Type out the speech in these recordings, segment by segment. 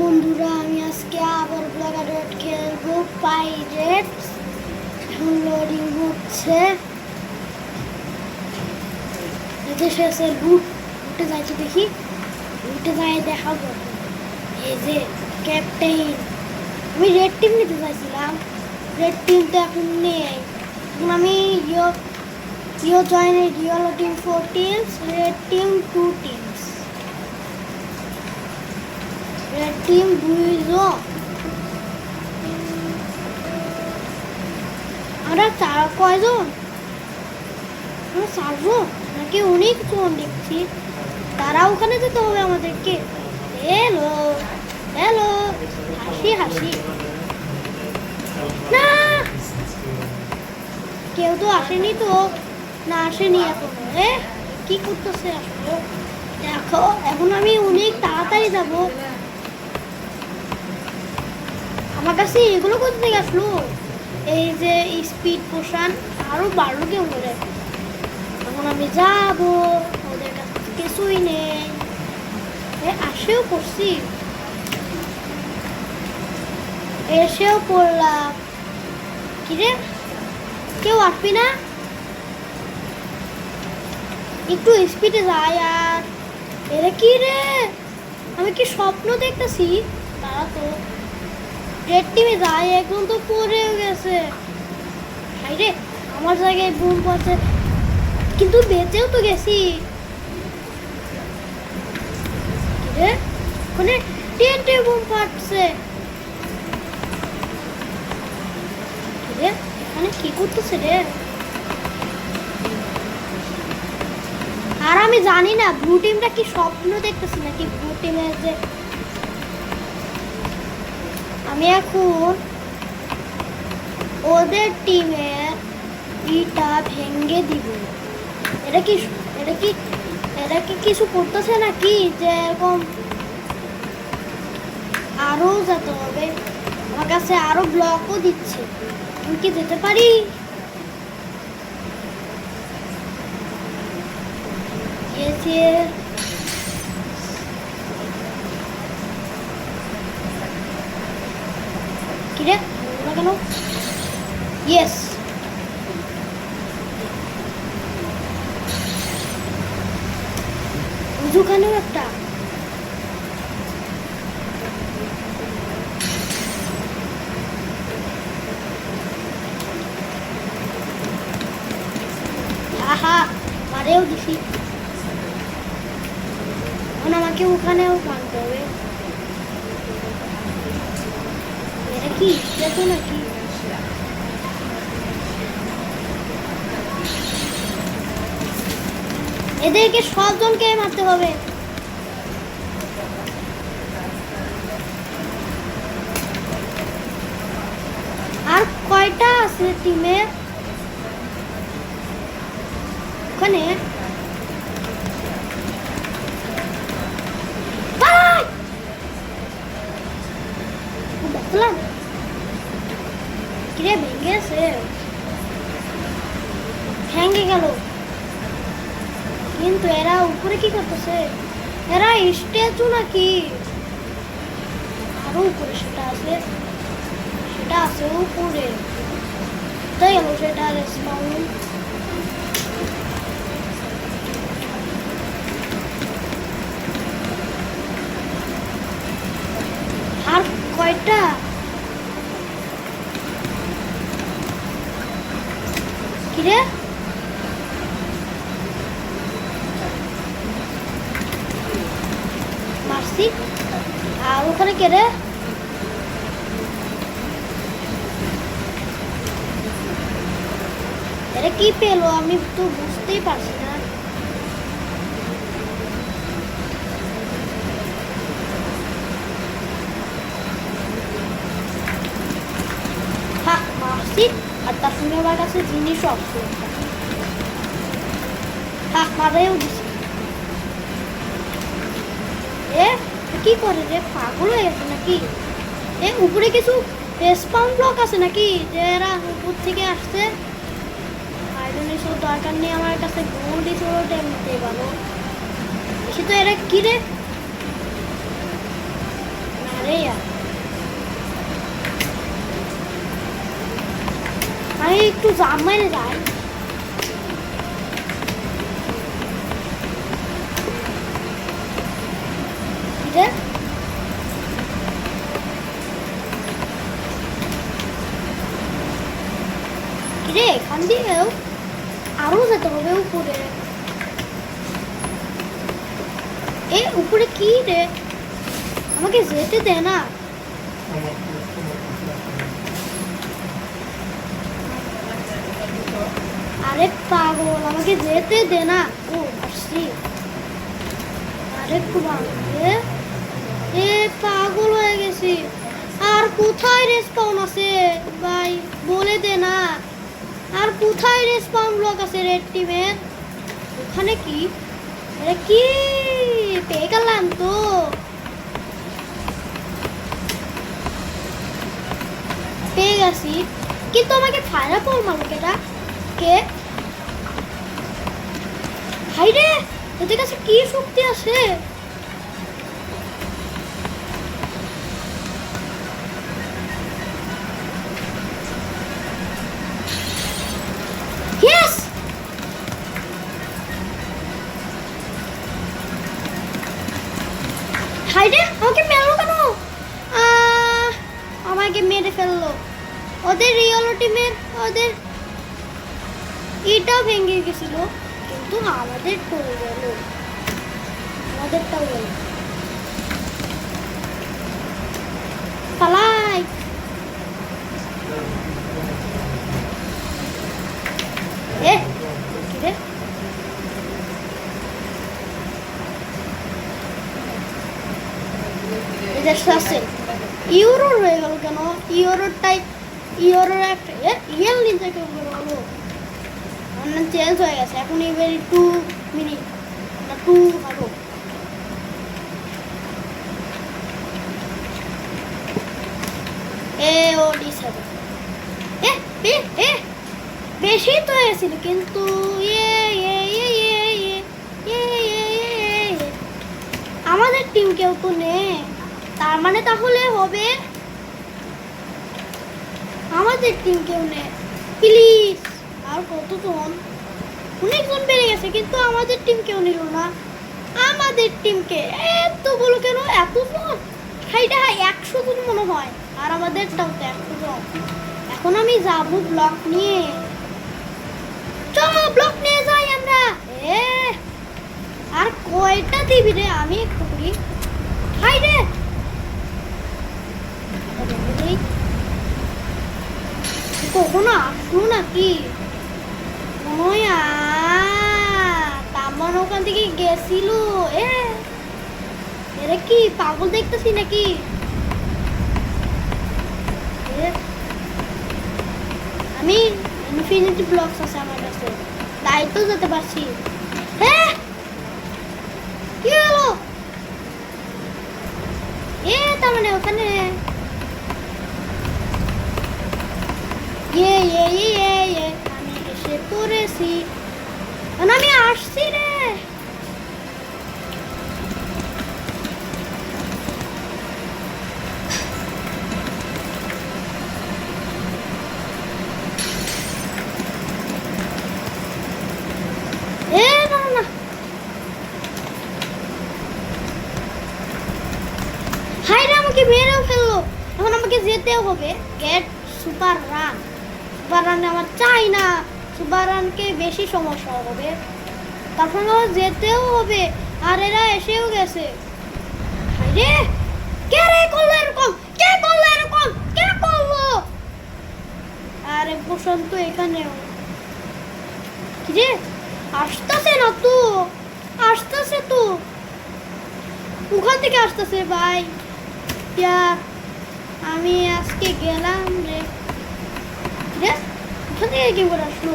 বন্ধুরা, আমি আজকে আবার ব্লগারট খেলব। পাইরেটস এখন লোডিং হচ্ছে শেষের বুট উঠে যাইছে দেখি। উঠে যায় দেখাবো। এই যে ক্যাপ্টেন আমি রেড টিম নিতে চাইছিলাম। রেড টিম তো এখন নেই। এখন আমি yo yo জয়েনের yellow team four teams red team two teams team দুইজন আমরা চার কয়জন? আমরা চারজন? নাকি অনেকজন দেখছি? তারা ওখানে যেতে হবে আমাদেরকে। হ্যালো হ্যালো হাসি হাসি। না! কেউ তো আসেনি তো। না আসেনি এখনও। এ, কি করতেছে আসলে? দেখো, এখন আমি অনেক তাড়াতাড়ি যাব। আমার কাছে এগুলো কোথা থেকে আসলো। এই যে স্পিড পোশান আরও বাড়লো কেউ করে এখন আমি যাব, ওদের কাছ কিছুই নেই। আসেও পড়ছি। এসেও পড়লাম। কিরে? কেউ আসবি না? একটু স্পিডে যাই আর। এরা কি রে? আমি কি স্বপ্ন দেখতেছি? তারা তো। রেড টিমে একদম তো গেছে। আমার জায়গায় পড়ছে কিন্তু বেঁচেও তো গেছি। ওখানে টেন্টে এখানে কি করতেছে রে? আর আমি জানি না ব্লু টিমটা কি স্বপ্ন দেখতেছি নাকি? ব্লু টিমের যে আমি এখন ওদের টিমের ইটা ভেঙে দিব। এটা কি এটা কি এটা কি কিছু করতেছে নাকি? যে এরকম আরও যেতে হবে। আমার কাছে আরও ব্লকও দিচ্ছে। আমি কি যেতে পারি? Yes, yes. কিরে না কেন? ইয়েস ওখানেও একটা আহা মারেও দিছি এখন আমাকে ওখানেও মানতে হবে এটা কি এটা তো নাকি এদেরকে সবজনকে মারতে হবে আর কয়টা আছে টিমে ওখানে পালাই! ও বাতলাম কিরে ভেঙে গেছে ভেঙে গেল কিন্তু এরা উপরে কি করতেছে এরা স্ট্যাচু নাকি? আরও উপরে সেটা আছে। সেটা আছে উপরে। তাই গেল সেটা আর কয়টা? কিরে মারছি আর ওখানে কে রে এটা কি পেল? আমি তো বুঝতেই পারছি না। হ্যাঁ আর তার সঙ্গে আমার কাছে জিনিসও হ্যাঁ এ কি করে রে? পাগল হয়ে গেছে নাকি? এ, উপরে কিছু রেসপাউন্ড ব্লক আছে নাকি? যে এরা উপর থেকে আসছে। এসব দরকার নেই আমার কাছে গুড় ইসব এমনিতে সে তো এরা কি রে? আমি একটু জামাই যাই। আরে পাগল, আমাকে যেতে দে না। ও, আসছি। আরে কুমারে এ পাগল হয়ে গেছি। আর কোথায় রেসপাউন আছে? ভাই, বলে দে না। আর কোথায় রেসপাউন ব্লক আছে রেড টিমের ওখানে কি? এটা কি? পেয়ে গেলাম তো। পেয়ে গেছি। কিন্তু আমাকে ফায়রা মারলো কেটা? কে? হাই রে তোদের কাছে কি শক্তি আছে? আমাদের পড়ে গেল আমাদেরটাও গেল পালাই এ রে এটা রয়ে গেল কেন ইউরোর টাইপ ইউরোর একটা এ ইয়েল আপনার চেঞ্জ হয়ে গেছে এখন টু মিনিট টু বেশি তো হয়েছিল কিন্তু আমাদের টিম কেউ তো নেই তার মানে তাহলে হবে আমাদের টিম কেউ নেই প্লিজ আর কতজন? অনেকজন বেড়ে গেছে, কিন্তু আমাদের টিম কেউ নিল না। আমাদের টিমকে এতগুলো কেন? এতজন? সেইটা একশো জন মনে হয়। আর আমাদেরটাও তো একশো জন এখন আমি যাব ব্লক নিয়ে। চলো ব্লক নিয়ে যাই আমরা। এ, আর কয়টা দিবি রে? আমি একটু করি। হাই রে! কখনো আসলো নাকি? কি, পাগল দেখতেছি নাকি? আমি ইনফিনিটি ব্লকস আছে আমার কাছে তাই তো যেতে পারছি। হ্যাঁ কি হলো? এ, তার মানে ওখানে ইয়ে ইয়ে ইয়ে এসে পড়েছি। আমি আসছি রে। আমাকে মেরেও ফেলল। এখন আমাকে যেতেও হবে। Get super run super run আমার চাই না। সুপার রানকে বেশি সমস্যা হবে। আমার যেতেও হবে, আর এরা এসেও গেছে। রে কে রে করল এরকম? কে করল এরকম? কে করল? আরে, বসন্ত এখানেও। কি রে আসতেছে না তো? আসতেছে তো? ওখান থেকে আসতেছে, ভাই। আমি আজকে গেলাম রে। রে ওখান থেকে কি করে আসলো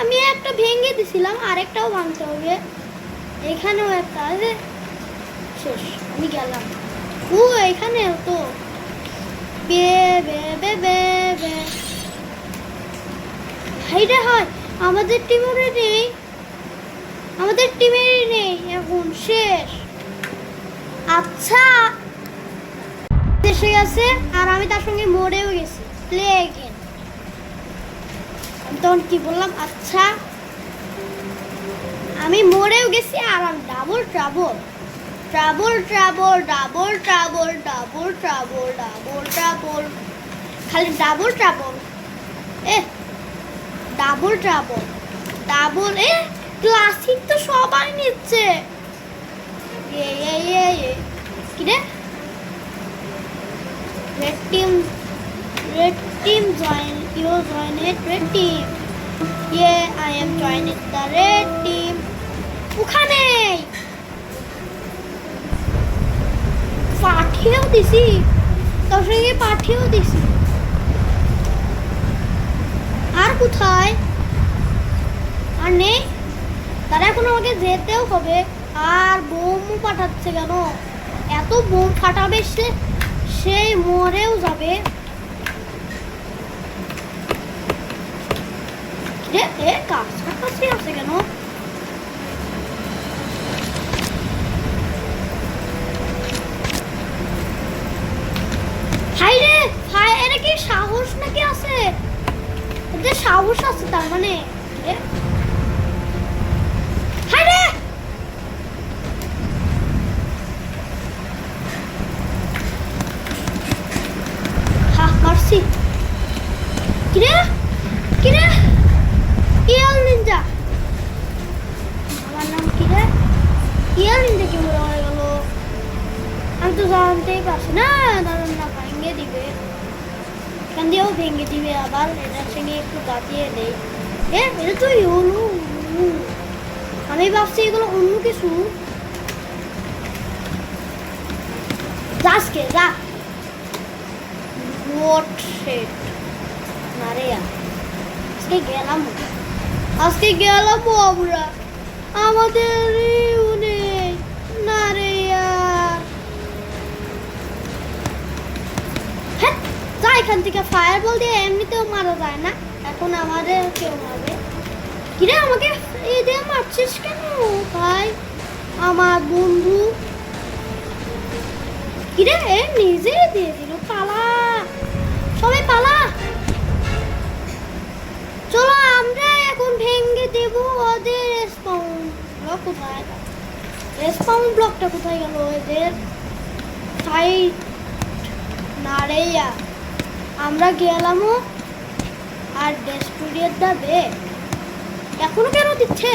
আমি একটা ভেঙে দিছিলাম, আরেকটাও ভাঙতে হবে। এখানেও একটা আছে। শেষ, আমি গেলাম। ও এখানেও তো বে বে বে বে বে। হাইরে হয়, আমাদের টিমের নেই। আমাদের টিমেরই নেই, এখন শেষ। আচ্ছা এসে গেছে আর আমি তার সঙ্গে মরেও গেছি। প্লে আমি তখন কি বললাম? আচ্ছা আমি মরেও গেছি আর আমি double trouble trouble trouble double trouble double trouble double trouble খালি ডাবল ট্রাবল এ ডাবল ট্রাবল ডাবল এ ক্লাসিক তো সবাই নিচ্ছে। এ এ এ এ কি রে? Red team red team join, you join it, red team. Yeah, i am joining the red team. ওখানে পাঠিয়েও দিছি তোর সঙ্গে পাঠিয়েও দিছি আর কোথায় আর নেই তারা এখন আমাকে যেতেও হবে আর বোমও পাঠাচ্ছে কেন এত বোম ফাটাবে সে সেই মরেও যাবে। আছে কেন? হাই কি সাহস নাকি আছে? সাহস আছে তার মানে এ হাই রে হা মারছি কিরে কিরে ইয়াল নিনজা আমার নাম কিরে ইয়াল নিনজা কি মরে মরে গেল আমি তো জানতেই পারছি না দাঁড়ান না ভেঙে দিবে এখান দিয়েও ভেঙে দিবে আবার এটার সঙ্গে একটু গাতিয়ে দেয় এ এটা তো ইউলু আমি ভাবছি এগুলো অন্য কিছু? যাসকে, যা। What shit? মারিয়া আজকে গেলাম। আজকে গেলাম আমরা। আমাদের ইউ না রে ইয়ার হ্যাঁ যা এখান থেকে ফায়ার বল দিয়ে এমনিতেও মারা যায় না। এখন আমাদের কেউ মারবে। কিরে আমাকে? এই দিয়ে মারছিস কেন? ভাই, আমার বন্ধু। কিরে, এ নিজে দিয়ে দিল, পালা। সবাই পালা। চলো, আমরা এখন ভেঙে দেব ওদের রেসপাউন্ড ব্লক কোথায়? রেসপাউন্ড ব্লকটা কোথায় গেল এদের সাইড নারেয়া। আমরা গেলামও আর ডেস্টুরিয়ার দাবে এখনও কেন দিচ্ছে?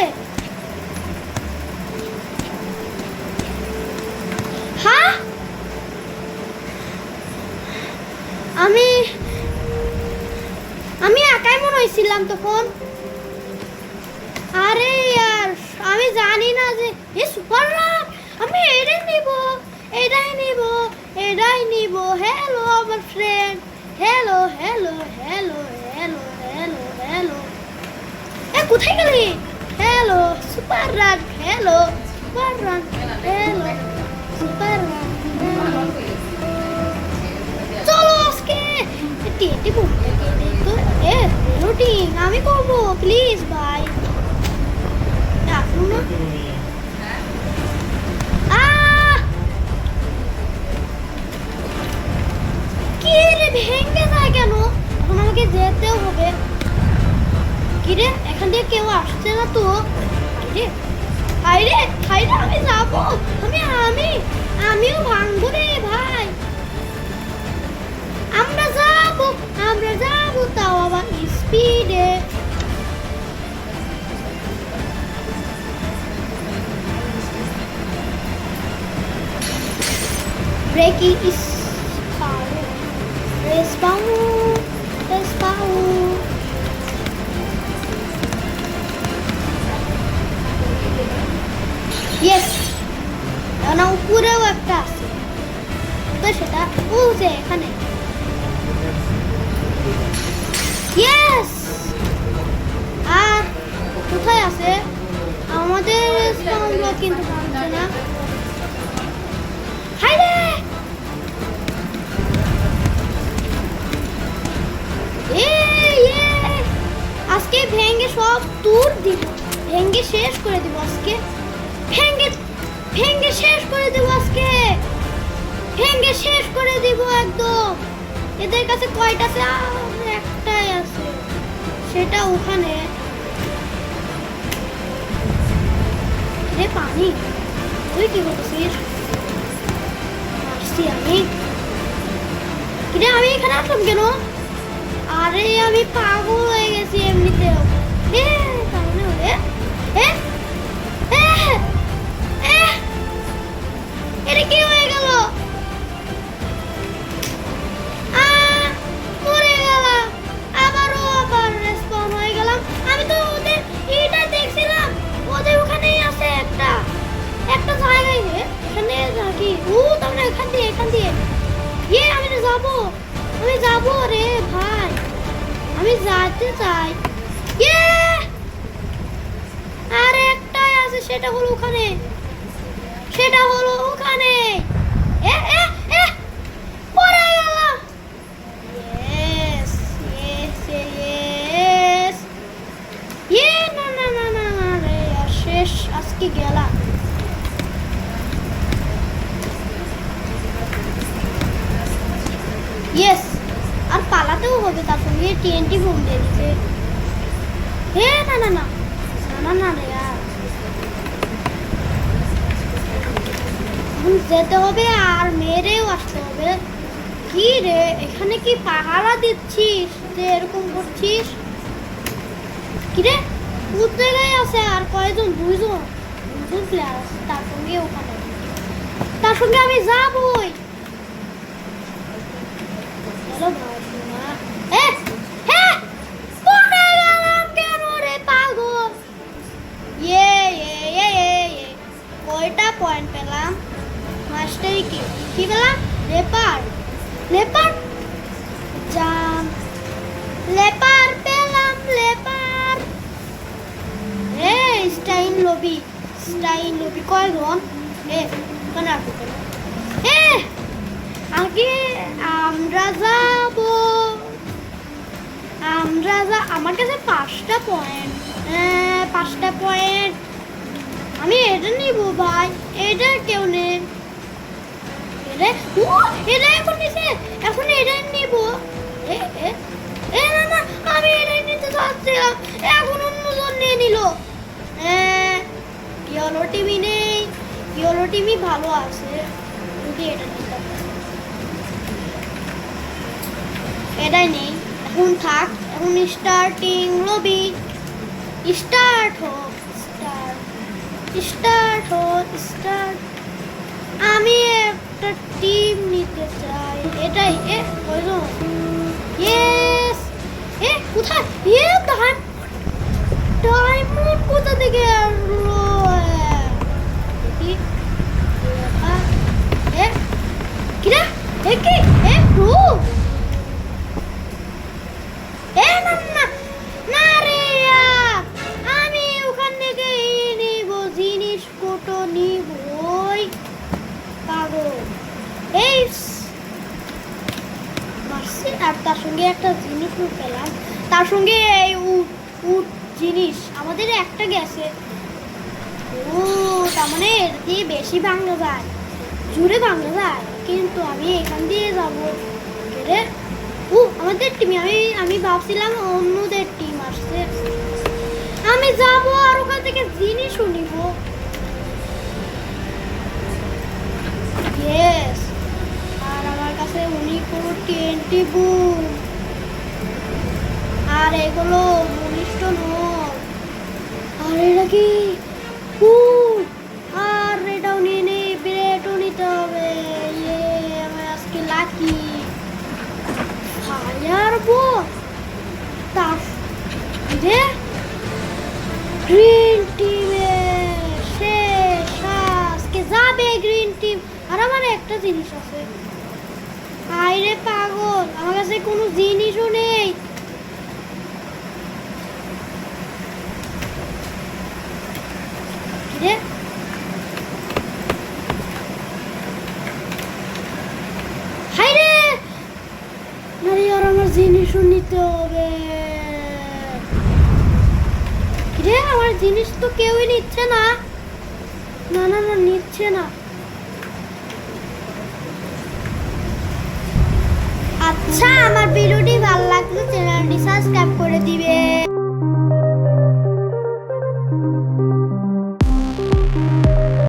হ্যাঁ? আমি আমি একাই মনে হয়েছিলাম তখন। আরে ইয়ার আমি জানি না যে, এ সুপার আমি এটাই নিব এটাই নিব এটাই নিব। হ্যালো আমার ফ্রেন্ড হ্যালো হ্যালো হ্যালো কোথায় গেলি? Hello super run hello super run hello super run চলো আজকে টেটে রুটিন আমি করব প্লিজ ভাই ডাকুন কি রে, ভেঙে যায় কেন? এখন আমাকে যেতেও হবে। কি রে এখান থেকে কেউ আসছে না তো? রে হাই রে হাই রে, আমি যাব। আমি আমি, আমিও ভাঙবো রে ভাই। আমরা যাব আমরা যাব তাও আবার স্পিডে ব্রেকিং ইস রেসপাউ রেসপাউ ইয়েস না উপরেও একটা আছে তো সেটা ও যে এখানে ইয়েস আর কোথায় আছে আমাদের রেস্টুরেন্টগুলো কিন্তু থামছে না আজকে ভেঙে সব দূর দিব ভেঙে শেষ করে দিব আজকে ভেঙে ভেঙ্গে শেষ করে আজকে। ভেঙ্গে শেষ করে দিব একদম। এদের কাছে কয়টা একটাই আছে। সেটা ওখানে। রে পানি? তুই কি করছিস আসছি আমি। কিরে, আমি এখানে আসলাম কেন? আরে, আমি পাগল হয়ে গেছি এমনিতেও। এ এটা কি হয়ে গেল? আবারও আবার রেসপন হয়ে গেলাম। আমি তো ওদের এটা দেখছিলাম। ওদের ওখানেই আছে একটা। একটা জায়গায় রে এখানে থাকি ও তাহলে এখান দিয়ে এখান দিয়ে। ইয়ে আমি তো যাব। আমি যাব রে ভাই। আমি যেতে চাই। ইয়ে! আর একটাই আছে, সেটা হলো ওখানে। সেটা হলো ওখানে পড়ে গেলাম ইয়ে না না না না না ইয়েস আর পালাতেও হবে তার সঙ্গে টিএনটি বোম দিতে হে না না না না না রে আর এখন যেতে হবে আর মেরেও আসতে হবে। কি রে, এখানে কি পাহারা দিচ্ছিস? যে এরকম করছিস? কি রে, কোন জায়গায় আছে আর কয়জন? দুইজন? দুজন প্লেয়ার আছে তার সঙ্গে ওখানে। তার সঙ্গে আমি যাবই। চলো পাগল? ইয়ে ইয়ে ইয়ে পয়েন্ট পেলাম? মাস্টারি কি কি পেলাম লেপার। লেপার? জাম। লেপার পেলাম, লেপার। এ স্টাইন লবি স্টাইন লবি কয়জন এ কেন এ, আগে আমরা যাব। আমরা যা, আমার কাছে পাঁচটা পয়েন্ট পাঁচটা পয়েন্ট আমি এটা নিব ভাই, এটা কেউ নে এটা ও এটা এখন নিছে এখন আমি এটাই নিতে এখন অন্যজন নিয়ে নিল। ইয়েলো টিভি নেই? ইয়েলো টিভি ভালো আছে। যদি এটা নিতে এটাই নেই। এখন থাক, এখন স্টার্টিং লবি স্টার্ট হোক স্টার্ট স্টার্ট হোক স্টার্ট আমি একটা টিম নিতে চাই। এটাই, এ, কয়জন? ইয়েস এ, কোথায়? এ ডায়মন্ড কোথা থেকে আসলো দেখি। এ কিরা এ, কি এ প্রো কোনো টিএনটি বুম আর এগুলো ঘনিষ্ঠ নয়। আর এটা কি ফুল আর এটাও নিয়ে নেই ব্রেডও নিতে হবে। ইয়ে আমার আজকে লাকি ফায়ার বল তার রে গ্রিন টিমে শেষ। আজকে যাবে গ্রিন টিম আর আমার একটা জিনিস আছে। আমার কাছে কোনো জিনিসও নেই। রে! আরে আর আমার জিনিসও নিতে হবে। কিরে, আমার জিনিস তো কেউই নিচ্ছে না। না না না, নিচ্ছে না। আচ্ছা আমার ভিডিওটি ভালো লাগলে চ্যানেলটি সাবস্ক্রাইব করে দিবে।